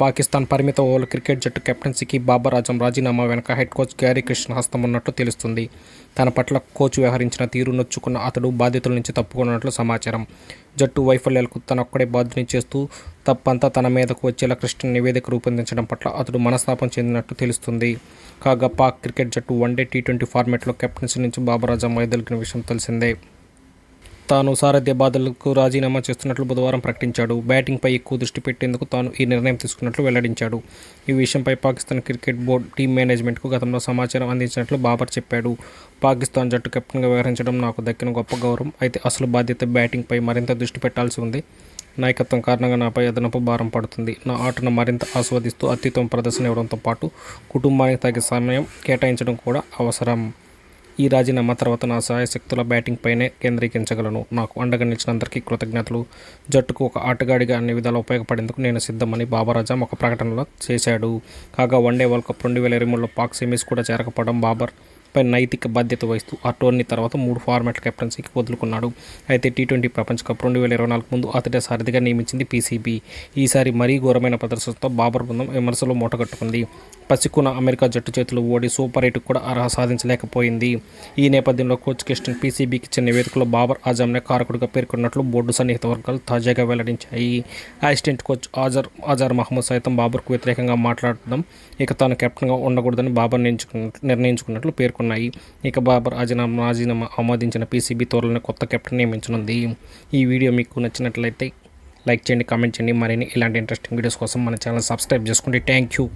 పాకిస్తాన్ పరిమిత ఓవర్ల క్రికెట్ జట్టు కెప్టెన్సీకి బాబర్ ఆజం రాజీనామా వెనుక హెడ్ కోచ్ గ్యారీ కృష్ణ హస్తం ఉన్నట్లు తెలుస్తుంది. తన పట్ల కోచ్ వ్యవహరించిన తీరు నొచ్చుకున్న అతడు బాధ్యతల నుంచి తప్పుకున్నట్లు సమాచారం. జట్టు వైఫల్యాలకు తనొక్కడే బాధ్యతని చేస్తూ తప్పంతా తన మీదకు వచ్చేలా కృష్ణ నివేదిక రూపొందించడం పట్ల అతడు మనస్తాపం చెందినట్టు తెలుస్తుంది. కాగా పాక్ క్రికెట్ జట్టు వన్డే టీ ట్వంటీ ఫార్మాట్లో కెప్టెన్సీ నుంచి బాబర్ ఆజం వైదొలిగిన విషయం తెలిసిందే. తాను సారథ్య బాధలకు రాజీనామా చేస్తున్నట్లు బుధవారం ప్రకటించాడు. బ్యాటింగ్పై ఎక్కువ దృష్టి పెట్టేందుకు తాను ఈ నిర్ణయం తీసుకున్నట్లు వెల్లడించాడు. ఈ విషయంపై పాకిస్తాన్ క్రికెట్ బోర్డు టీం మేనేజ్మెంట్కు గతంలో సమాచారం అందించినట్లు బాబర్ చెప్పాడు. పాకిస్తాన్ జట్టు కెప్టెన్గా వ్యవహరించడం నాకు దక్కిన గొప్ప గౌరవం. అయితే అసలు బాధ్యత బ్యాటింగ్పై మరింత దృష్టి పెట్టాల్సి ఉంది. నాయకత్వం కారణంగా నాపై అదనపు భారం పడుతుంది. నా ఆటను మరింత ఆస్వాదిస్తూ అత్యుత్తమ ప్రదర్శన ఇవ్వడంతో పాటు కుటుంబానికి తగిన సమయం కేటాయించడం కూడా అవసరం. ఈ రాజీనామా తర్వాత నా సాయశక్తుల బ్యాటింగ్ పైనే కేంద్రీకరించగలను. నాకు అండగా నిలిచినందరికీ కృతజ్ఞతలు. జట్టుకు ఒక ఆటగాడిగా అన్ని విధాలు ఉపయోగపడేందుకు నేను సిద్ధమని బాబర్ ఒక ప్రకటనలో చేశాడు. కాగా వన్డే వరల్డ్ కప్ రెండు వేల ఇరవై మూడులో పాక్ సెమీస్ కూడా చేరకపోవడం బాబర్ పై నైతిక బాధ్యత వహిస్తూ ఆ టోర్నీ తర్వాత మూడు ఫార్మాట్ కెప్టెన్సీకి వదులుకున్నాడు. అయితే టీ ట్వంటీ ప్రపంచ కప్ రెండు వేల ఇరవై నాలుగు ముందు అతడే సారథిగా నియమించింది పీసీబీ. ఈసారి మరీ ఘోరమైన ప్రదర్శనతో బాబర్ బృందం విమర్శలు మూటగట్టుకుంది. పసికున్న అమెరికా జట్టు చేతులు ఓడి సూపర్ ఎయిట్ కూడా అర్హత సాధించలేకపోయింది. ఈ నేపథ్యంలో కోచ్ కిస్టన్ పీసీబీకి ఇచ్చిన నివేదికలో బాబర్ ఆజామ్నే కారకుడిగా పేర్కొన్నట్లు బోర్డు సన్నిహిత వర్గాలు తాజాగా వెల్లడించాయి. అసిస్టెంట్ కోచ్ ఆజర్ ఆజార్ మహమ్మద్ సైతం బాబర్కు వ్యతిరేకంగా మాట్లాడడం ఇక తాను కెప్టెన్గా ఉండకూడదని బాబర్ నిర్ణయించుకున్నట్లు పేర్కొన్నారు. చేసుకున్నాయి ఇక బాబర్ రాజీనామా రాజీనామా ఆమోదించిన పీసీబీ త్వరలోనే కొత్త కెప్టెన్ నియమించనుంది. ఈ వీడియో మీకు నచ్చినట్లయితే లైక్ చేయండి కామెంట్ చేయండి. మరిన్ని ఇలాంటి ఇంట్రెస్టింగ్ వీడియోస్ కోసం మన ఛానల్ సబ్స్క్రైబ్ చేసుకోండి థ్యాంక్ యూ.